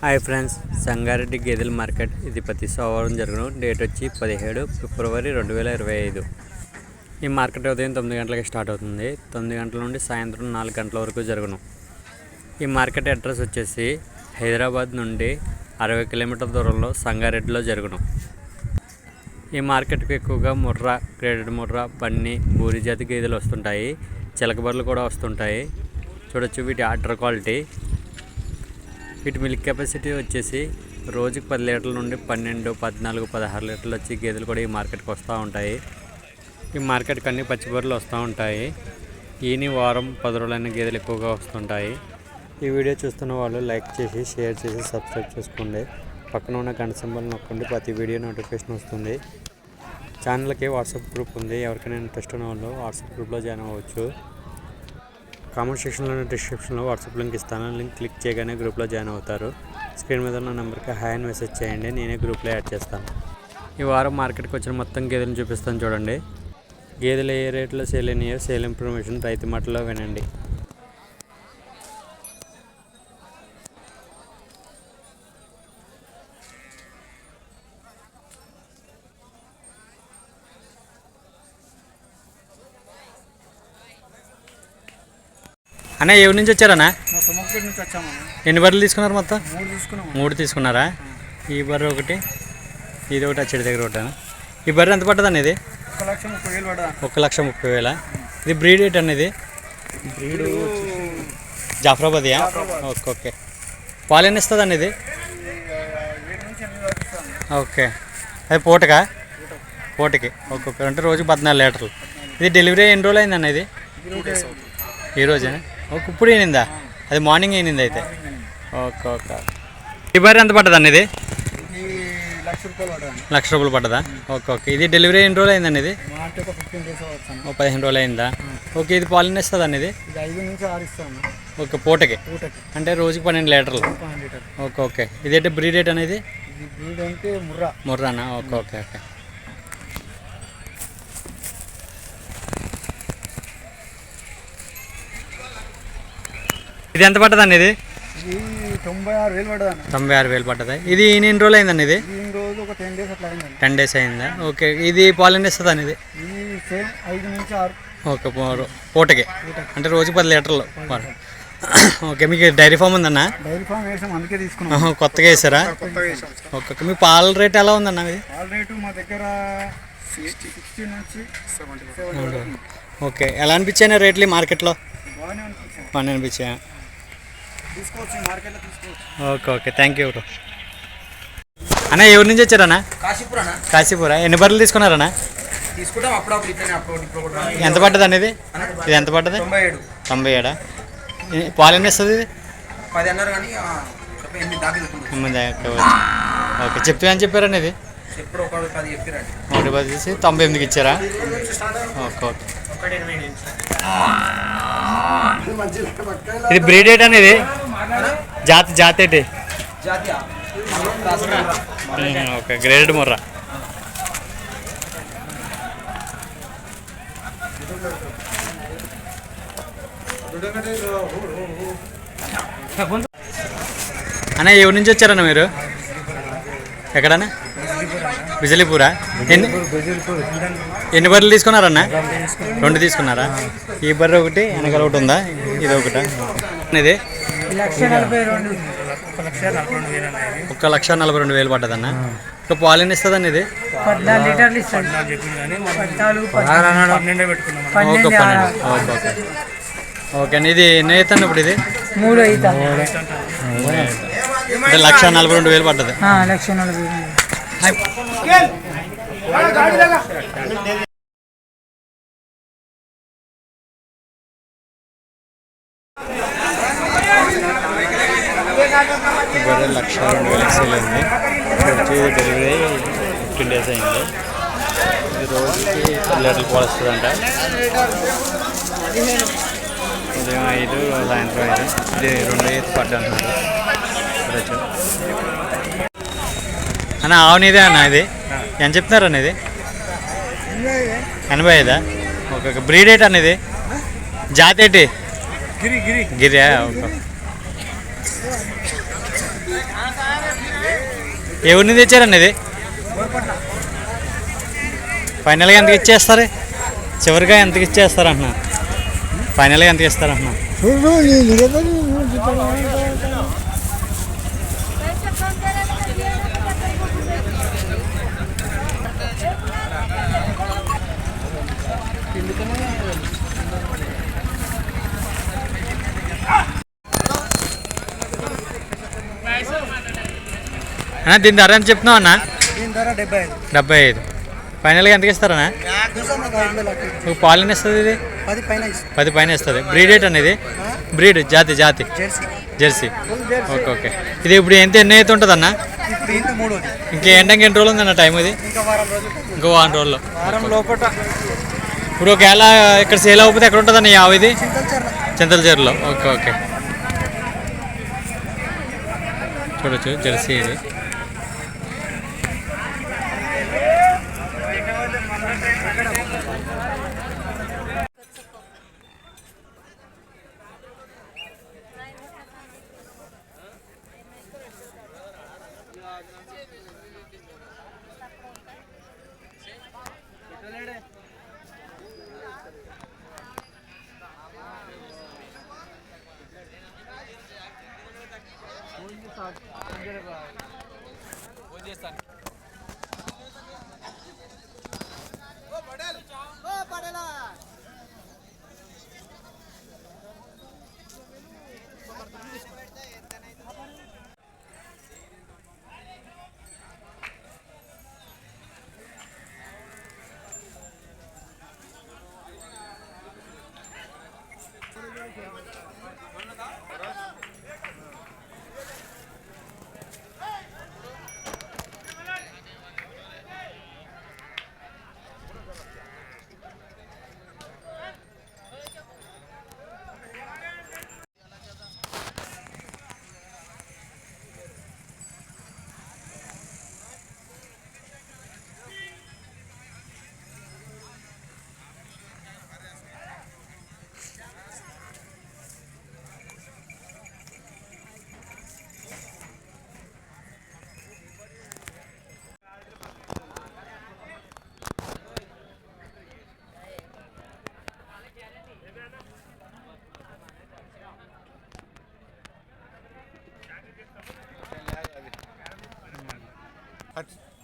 Hi friends Sangareddy గేదెల market. ఇది ప్రతి సోమవారం జరగడం డేట్ వచ్చి పదిహేడు ఫిబ్రవరి రెండు వేల ఇరవై ఐదు. ఈ మార్కెట్ ఉదయం తొమ్మిది గంటలకి స్టార్ట్ అవుతుంది. తొమ్మిది గంటల నుండి సాయంత్రం నాలుగు గంటల వరకు జరగను. ఈ మార్కెట్ అడ్రస్ వచ్చేసి హైదరాబాద్ నుండి అరవై కిలోమీటర్ల దూరంలో సంగారెడ్డిలో జరగను. ఈ మార్కెట్కు ఎక్కువగా ముర్రా గ్రేడెడ్ ముర్రా బన్ని బూరి జాతి గేదెలు వస్తుంటాయి. చిలకబర్లు కూడా వస్తుంటాయి. చూడొచ్చు వీటి ఆర్డర్ క్వాలిటీ. వీటి మిల్క్ కెపాసిటీ వచ్చేసి రోజుకి పది లీటర్ల నుండి పన్నెండు పద్నాలుగు పదహారు లీటర్లు వచ్చి గేదెలు కూడా ఈ మార్కెట్కి వస్తూ ఉంటాయి. ఈ మార్కెట్కి అన్ని పచ్చిబర్రెలు వస్తూ ఉంటాయి. ఈని వారం పది రోజులైన గేదెలు ఎక్కువగా వస్తుంటాయి. ఈ వీడియో చూస్తున్న వాళ్ళు లైక్ చేసి షేర్ చేసి సబ్స్క్రైబ్ చేసుకోండి. పక్కన ఉన్న గంట సింబల్ నొక్కండి ప్రతి వీడియో నోటిఫికేషన్ వస్తుంది. ఛానల్కి వాట్సాప్ గ్రూప్ ఉంది. ఎవరికైనా ఇంట్రెస్ట్ ఉన్న వాళ్ళు వాట్సాప్ గ్రూప్లో జాయిన్ అవ్వచ్చు. కామెంట్ సెక్షన్లో డిస్క్రిప్షన్లో వాట్సాప్ లింక్ ఇస్తాను. లింక్ క్లిక్ చేయగానే గ్రూప్లో జాయిన్ అవుతారు. స్క్రీన్ మీద ఉన్న నెంబర్కి హాయ్ అని మెసేజ్ చేయండి. నేనే గ్రూప్లో యాడ్ చేస్తాను. ఈ వారం మార్కెట్కి వచ్చిన మొత్తం గేదెలను చూపిస్తాను చూడండి. గేదెలు ఏ రేట్లో సేల్ అయినాయో సేల్ ఇన్ఫర్మేషన్ రైతు మాటలో వినండి. అన్న ఎవరి నుంచి వచ్చారన్నా? నుంచి వచ్చామన్న. ఎన్ని బర్రెలు తీసుకున్నారు మొత్తం? మూడు తీసుకున్నాం. మూడు తీసుకున్నారా? ఈ బర్రె ఒకటి ఇది ఒకటి అచ్చడి దగ్గర ఒకటి ఈ బర్రె ఎంత పడ్డది ఇది? ఒక లక్ష ముప్పై వేలు పడ్డా ఒక లక్ష ముప్పై వేల? ఇది బ్రీడ్ రేట్ అనేది బ్రీడు జాఫరాబాదియా? Okay okay. పాలు ఎన్ని ఇస్తుంది అనేది ఓకే. అది పూటకా? పూటకి. Okay okay. అంటే రోజు పద్నాలుగు లీటర్లు. ఇది డెలివరీ ఎన్ని రోజులు అయింది ఇది? ఈ రోజే ఓకే ఇప్పుడు అయినిందా అది మార్నింగ్ అయినింది అయితే. Okay okay. ఈ బర్రె ఎంత పడ్డది అన్న ఇది లక్ష రూపాయలు పడ్డా లక్ష రూపాయలు పడ్డదా? Okay okay. ఇది డెలివరీ ఎన్ని రోజులు అయిందండి ఇది? ఓ పదిహేను రోజులు అయిందా? ఓకే ఇది పాలు ఇస్తుంది అండి ఇది ఓకే పూటకి? అంటే రోజుకి పన్నెండు లీటర్లు? Okay okay. ఇదైతే బ్రీడ్ రేట్ అనేది ముర్రానా? Okay okay okay. ఇది ఎంత పడ్డదండి ఇది? తొంభై ఆరు వేలు పడ్డా తొంభై ఆరు వేలు పడ్డదా? ఇది ఎన్ని రోజులు అయిందండి ఇది? రోజు ఒక టెన్ డేస్ అట్లా అయిందండి. టెన్ డేస్ అయిందా? ఓకే ఇది పాలు ఎన్ని ఇస్తుంది ఇది? ఇది సేమ్ ఐదు నుంచి ఆరు. ఓకే పూటకి? అంటే రోజు పది లీటర్లు. పాలు. ఓకే మీకు డైరీ ఫామ్ ఉందన్న? డైరీ ఫామ్ వేసాం అందుకే తీసుకున్నాం. కొత్తగా వేసారా? ఓకే మీ పాల రేట్ ఎలా ఉందన్న ఇది? రేటు మా దగ్గర సిక్స్టీ నుంచి సెవెంటీ సెవెంటీ ఓకే ఎలా అనిపించాయి రేట్లు మార్కెట్లో? బాగానే అనిపించాయా? తీసుకోవచ్చు మార్కెట్లో తీసుకోవచ్చు. Okay okay. Thank you bro అన్న ఎవరి నుంచి వచ్చారన్నా? కాశీపురానా కాశీపురా? ఎన్ని బర్రెలు తీసుకున్నారన్నా? తీసుకుంటాం అప్పుడప్పుడు ఇట్లనే అప్పుడు ఇప్పుడు కూడా ఎంత పడ్డది అనేది ఇది ఎంత పడ్డది? తొంభై ఏడు. తొంభై ఏడా? పాలు ఎన్ని ఇస్తుంది ఇది పది అన్నారు కానీ ఆ, ఒక ఎనిమిది దాకా వెళ్తుంది. ఎనిమిది దాకా వచ్చు. ఓకే చెప్తే అని చెప్పారండి ఇది ఎప్పుడు ఒక పది చెప్పిరండి. ఒకటి పది తీసి తొంభై ఎనిమిదికి ఇచ్చారా? Okay okay. ఇది బ్రీడ్ ఏంటి అనేది? జాతి జాతి ఏంటి? Okay graded Murrah. అన్న ఎవరి నుంచి వచ్చారన్న మీరు? ఎక్కడన్నా? విజలీపూరా ఎన్ని ఎన్ని బర్రెలు తీసుకున్నారన్న? రెండు తీసుకున్నారా? ఈ బర్రె ఒకటి వెనకాల ఒకటి ఉందా? ఇది ఒకటా? ఇది? ఒక లక్ష నలభై రెండు వేలు పడ్డదన్న. ఒక పాలు ఎన్ని ఇస్తుందండి ఇది ఓకే పన్నెండు. Okay okay. ఓకే అండి ఇది ఎన్ని అవుతుంది ఇప్పుడు ఇది? మూడు అయితే అంటే లక్ష నలభై రెండు వేలు పడ్డది. లక్ష నలభై రెండు లక్ష రెండు వేల సేల్ అయింది. వచ్చి డెలివరీ ఫిఫ్టీన్ డేస్ అయింది. ఇది రోజుకి పది లీటర్లు పాలు ఉదయం ఐదు సాయంత్రం ఐదు. ఇది రెండు ఐదు పడ్డ అంటున్నారు అన్న ఆవునిదే అన్న ఇది ఎంత చెప్తున్నారు అన్న ఇది ఎనభై ఐదా ఓకే బ్రీడ్ ఏంటి అన్న ఇది జాతి ఏంటి గిరి గిరి గిరియా ఓకే ఏ ఊరి నుంచి తెచ్చారండి ఇది ఫైనల్గా ఎంతకి ఇచ్చేస్తారు చివరిగా ఎంతకి ఇచ్చేస్తారు అంటున్నా ఫైనల్గా ఎంతకి ఇస్తారు అన్న దీని ధర ఎంత చెప్తున్నావు అన్న? డెబ్బై ఐదు. ఫైనల్గా ఎంతకి ఇస్తారన్నా. ఒక పాలు ఎన్ని ఇస్తుంది ఇది? పది పైన ఇస్తుంది. బ్రీడ్ ఏంటి అనేది బ్రీడ్ జాతి జాతి. జెర్సీ. Okay okay. ఇది ఇప్పుడు ఎంత ఎన్ని అయితే ఉంటుంది అన్న మూడోది? ఇంకేంటంటే ఎన్ని రోజులు ఉందన్న టైం ఇది? ఇంకా వారం రోజులు. ఇంకో వారం రోజుల్లో ఇప్పుడు ఒకవేళ ఇక్కడ సేల్ అవ్వకపోతే ఎక్కడ ఉంటుందన్న యావ ఇది? చింతల చర్ల చింతల చెరులో ఓకే ఓకే. చూడొచ్చు జెర్సీ ఇది. Hadi.